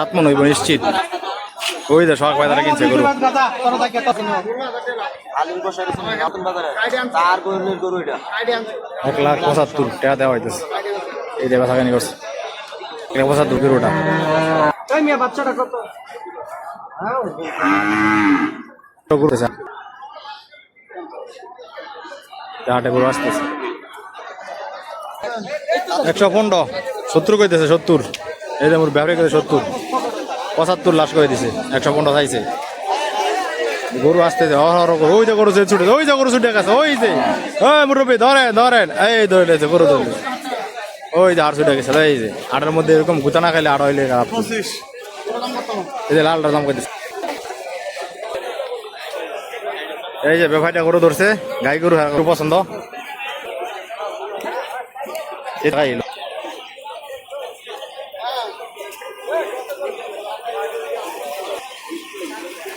সাত মন হইব নিশ্চিত। ওই যে শখ বাজারে কিনছে গরু। এক লাখ পঁচাত্তর টাকা দেওয়া হইতেছে। এই দেবা থাকানি করছে। এক লাখ পঁচাত্তর গরুটা। বাচ্চাটা কত? গরু হাটে গরু আসতেছে। একশো পনেরো সত্তর কইতেছে সত্তর। এই যে মোর ব্যাপারে কইতে সত্তর। পঁচাত্তর লাশ করে দিছে, একশো পনেরো চাইছে। গরু গরু, ওই যে গরু ছুটে ওই যে গরু ছুটে গেছে, ওই যে। ওই মুরব্বী, ধরেন ধরেন, এই ধরে লেছে গরু ধরে ওই যে আর ছুটে গেছে, এই যে আটের মধ্যে এরকম গুতা না খাইলে আট হইলে। এই যে লালটার দাম কইতেছে। এই যে ব্যবসায়টা গরু ধরছে, গাই গরু হ্যাঁ পছন্দ। এটাই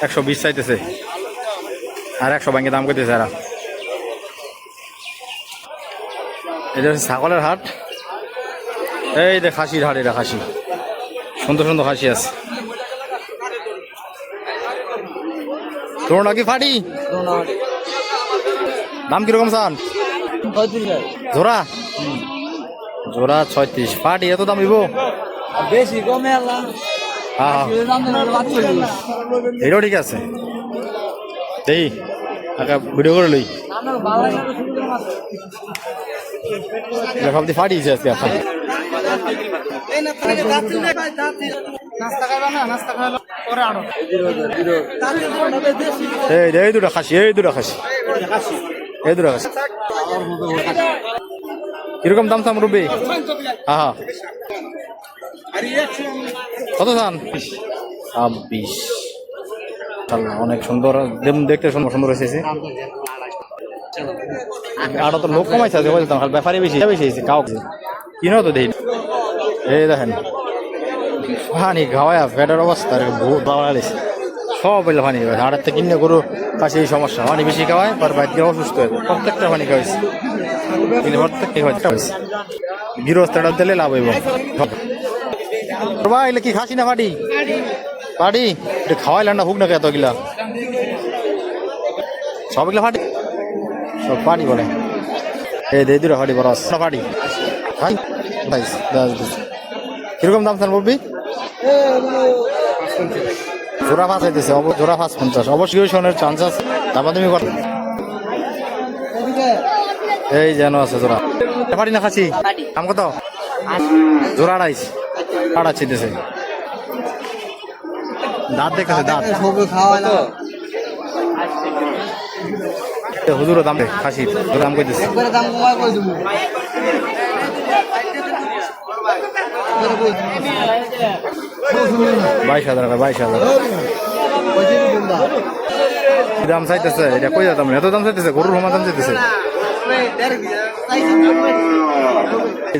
একশো বিশ চাইতেছে। আর একশো ব্যাংকে দাম করতেছে এরা। এটা হচ্ছে ছাগলের হাট। এই যে খাসির হাট, এটা খাসি। সুন্দর সুন্দর খাসি আছে। তোমার নাকি ফাটি? দাম কীরকম চান? জোড়া? জোড়া ছয়ত্রিশ। ফাটি, এত দাম দিব বেশি, কমে আল্লাহ। এটাও ঠিক আছে। দেই আগে ভিডিও করে লই এই কীরকম দাম চাম রুবি? হ্যাঁ কত চান? ছাব্বিশ। অনেক সুন্দর দেম- দেখতে সুন্দর সুন্দর এসেছে আরও তো লোক কমাইছে, আজকে বলতাম ব্যাপারে বেশি বেশি হয়েছে কাউ কিনো তো দেই। এই দেখেন পানি খাওয়ায়, পেটের অবস্থা বহুত বাংলাদেশ সব বললে পানি খাওয়ায়, হাড়ের থেকে কিনে গরু কাছে এই সমস্যা পানি বেশি খাওয়ায় পর দিয়ে অসুস্থ হয়ে প্রত্যেকটা পানি খাওয়াইছে। কিন্তু প্রত্যেকটা খাওয়াইছে গৃহস্থটা দিলে লাভ হইব। ভাই এগুলো কি খাসি না পাটি পাটি এটা খাওয়াইলেন না হুক না গিলা সব এগুলো ফাটি সব পাটি বলে। এই দে দুটো ফাটি বড় ফাটি খাই কীরকম দাম চান বলবি? জোড়া পাঁচ হইতেছে জোড়া পাঁচ পঞ্চাশ। অবশ্যই শোনের চান্স আছে। তারপর তুমি কর। এই যেন আছে জোড়া। পারি না খাসি? দাম কত? জোড়া আড়াইশ আড়া ছিতেছে দাঁত দেখতেছে দাঁত। খাওয়া না হুজুর দাম খাসির। দাম কইতেছে। একবারে দাম কমায় কই দিমু বাইশ হাজার টাকা বাইশ হাজার। দাম চাইতেছে? এটা কই দাম? এত দাম চাইতেছে গরুর সমান দাম চাইতেছে।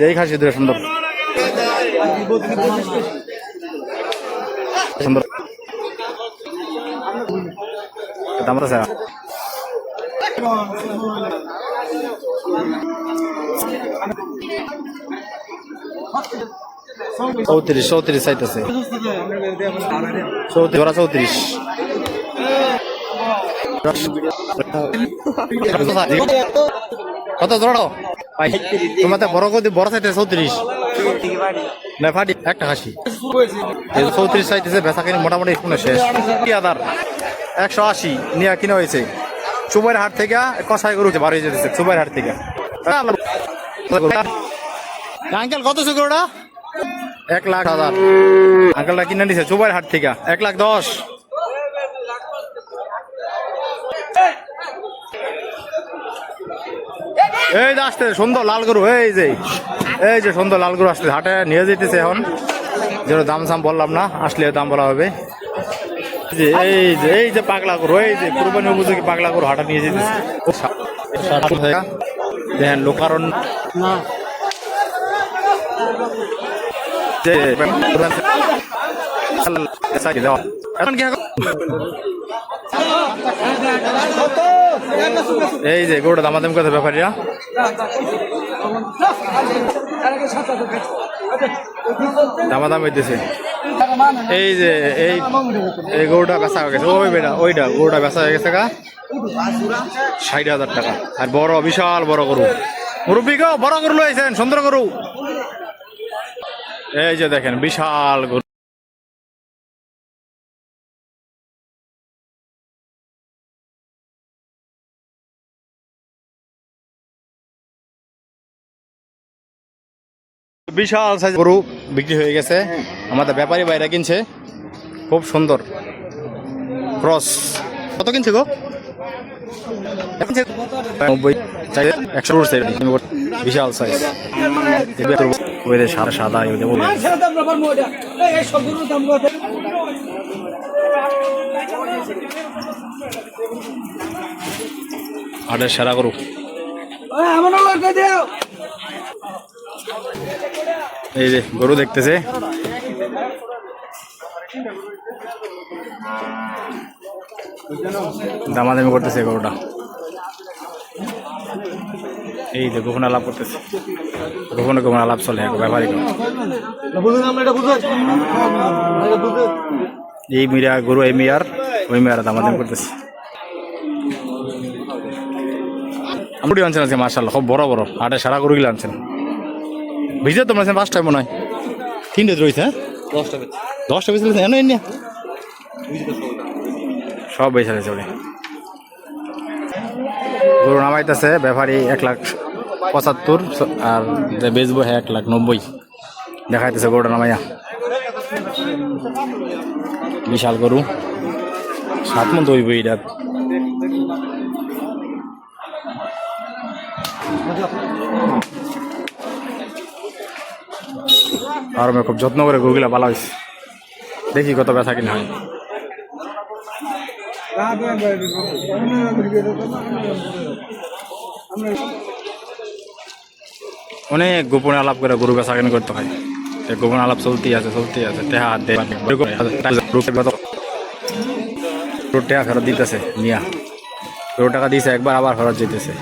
এই খাসি সুন্দর। সুন্দর দাম আছে চৌত্রিশ চৌত্রিশ চাইতেছে। চৌত্রিশ ওরা চৌত্রিশ। কত ভাই তোমার বড় বড় চাইতে চৌত্রিশ। না ফাটি একটা হাসি। চৌত্রিশ চাইতেছে বেচা কিনে মোটামুটি কোনো শেষ। কি আদার? একশো আশি নিয়ে কিনে হয়েছে। চুবাইয়ের হাট থেকে কষাই গরু বাড়ি যেতেছে চুবাইয়ের হাট থেকে। আঙ্কেল কত শুক্রটা এক লাখ হাজার আঙ্কেলটা কিনে নিছে চুবাইয়ের হাট থেকে। এক লাখ দশ। এই যে আসতে সুন্দর লাল গরু, এই যে। এই যে সুন্দর লাল গরু আসতে হাটে নিয়ে যেতেছে এখন। যেন দাম সাম বললাম না, আসলে দাম বলা হবে। যে, এই যে এই যে পাগলা গরু, এই যে, কুরবানি উপযোগী পাগলা গরু হাটে নিয়ে যেতেছে। দেখেন লোকারণ এখন কি? এই যে গরুটা দামাদাম কথা ব্যাপারীরা। দামাদাম হইতেছে। এই যে, এই এই গরুটা বেচা হয়ে গেছে। ওই বেটা, ওইটা, গরুটা বেচা হয়ে গেছে গা। ষাট হাজার টাকা। আর বড়, বিশাল বড় গরু। মুরব্বী গো, বড় গরু লইছেন, সুন্দর গরু। এই যে দেখেন, বিশাল গরু। বিশাল সাইজ গরু বিক্রি হয়ে গেছে। আমাদের ব্যাপারী বাইরে কিনছে। খুব সুন্দর। ক্রস কত কিনছে গো? নব্বই। একশো বিশাল সাইজ সাদা সাদা বলে। সেরা গরু। এই যে, গরু দেখতেছে। দামাদামি করতেছে গরুটা। এই যে, গোপন আলাপ করতেছে। গোপনে গোপন আলাপ চলে এক এই মিরা গরু, এই মিয়ার, ওই মিয়ার দামাদামি করতেছে। আমুটি আনছেন আছে মার্শাল খুব বড় বড়। আটে সারা গরু গরুগুলো আনছেন। ভিজে তোমরা আছেন পাঁচটায় মনে হয়। তিনটে রয়েছে হ্যাঁ? দশটা দশটা বেশি এনে এনে। সব বেছে রয়েছে ওরে। গরু নামাইতেছে ব্যাপারী এক লাখ পঁচাত্তর আর যে বেচবো হ্যাঁ এক লাখ নব্বই। দেখাইতেছে গরুটা নামাইয়া। বিশাল গরু। সাত মন দই এটা আর আমি খুব যত্ন করে গরুগুলা পালা হয়েছে দেখি কত ব্যথা কিনা হয়। অনেক গোপনে আলাপ করে গরু বেচা কেন করতে হয়। গোপন আলাপ চলতেই আছে চলতেই আছে। টেহা দে টেহা ফেরত দিতেছে মিয়া গরু টাকা দিয়েছে একবার আবার ফেরত যেতেছে।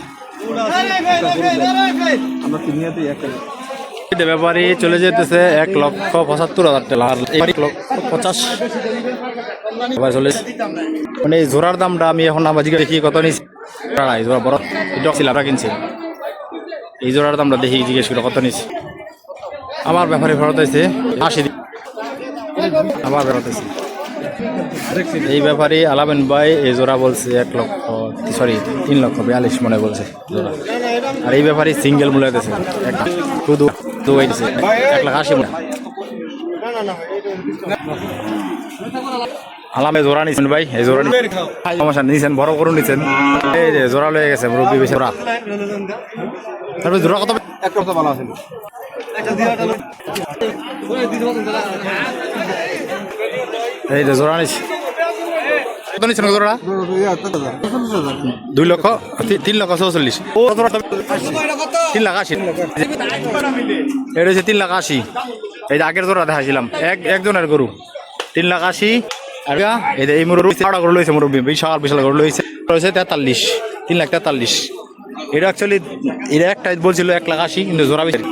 এই ব্যাপারী চলে যেতেছে এক লক্ষ পঁচাত্তর হাজার টাকা। এক লক্ষ পঞ্চাশ এবার মানে জোড়ার দামটা আমি এখন আমার জিজ্ঞাসা দেখি কত নিচ্ছি। এই জোড়া আমরা কিনছি। এই জোড়ার দামটা দেখি জিজ্ঞেস করে কত নিচ্ছি। আমার ব্যাপারে ফেরত হয়েছে আশি আমার ফেরত হয়েছে। এই ব্যাপারে আলাবেন ভাই এই জোড়া বলছে এক লক্ষ, সরি, তিন লক্ষ বিয়াল্লিশ মনে বলছে জোড়া। আর এই ব্যাপারে সিঙ্গেল মূল্য দিয়েছে। শুধু দু দিছে এক লাখ আশি আলামে জোড়া নিছেন ভাই এই জোড়া নিছেন সমস্যা নিছেন বড় করে নিছেন এই যে জোড়া লয়ে গেছে মুরব্বী বেশি জোড়া তারপরে জোড়া কত এক কথা ভালো আছে এই যে জোড়া নিছি কত নিছেন জোড়া দুই লক্ষ তিন লক্ষ চৌচল্লিশ। ও তিন লাখ আশি। এটা হচ্ছে তিন লাখ আশি। এই যে আগের জোড়া দেখাইছিলাম। এক, একজনের গরু। তিন লাখ আশি। আর এই মুরব্বী চারটা গরু লইছে মুরব্বী, বিশাল বিশাল গরু লইছে রয়েছে তেতাল্লিশ, তিন লাখ তেতাল্লিশ। এটা অ্যাকচুয়ালি এটা একটা বলছিল এক লাখ আশি, কিন্তু জোড়া বেশি।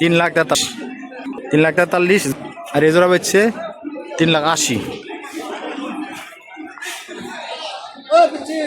তিন লাখ তেতাল্লিশ। তিন লাখ তেতাল্লিশ। আর এই জোড়া বেচছে তিন লাখ আশি। పిలిచి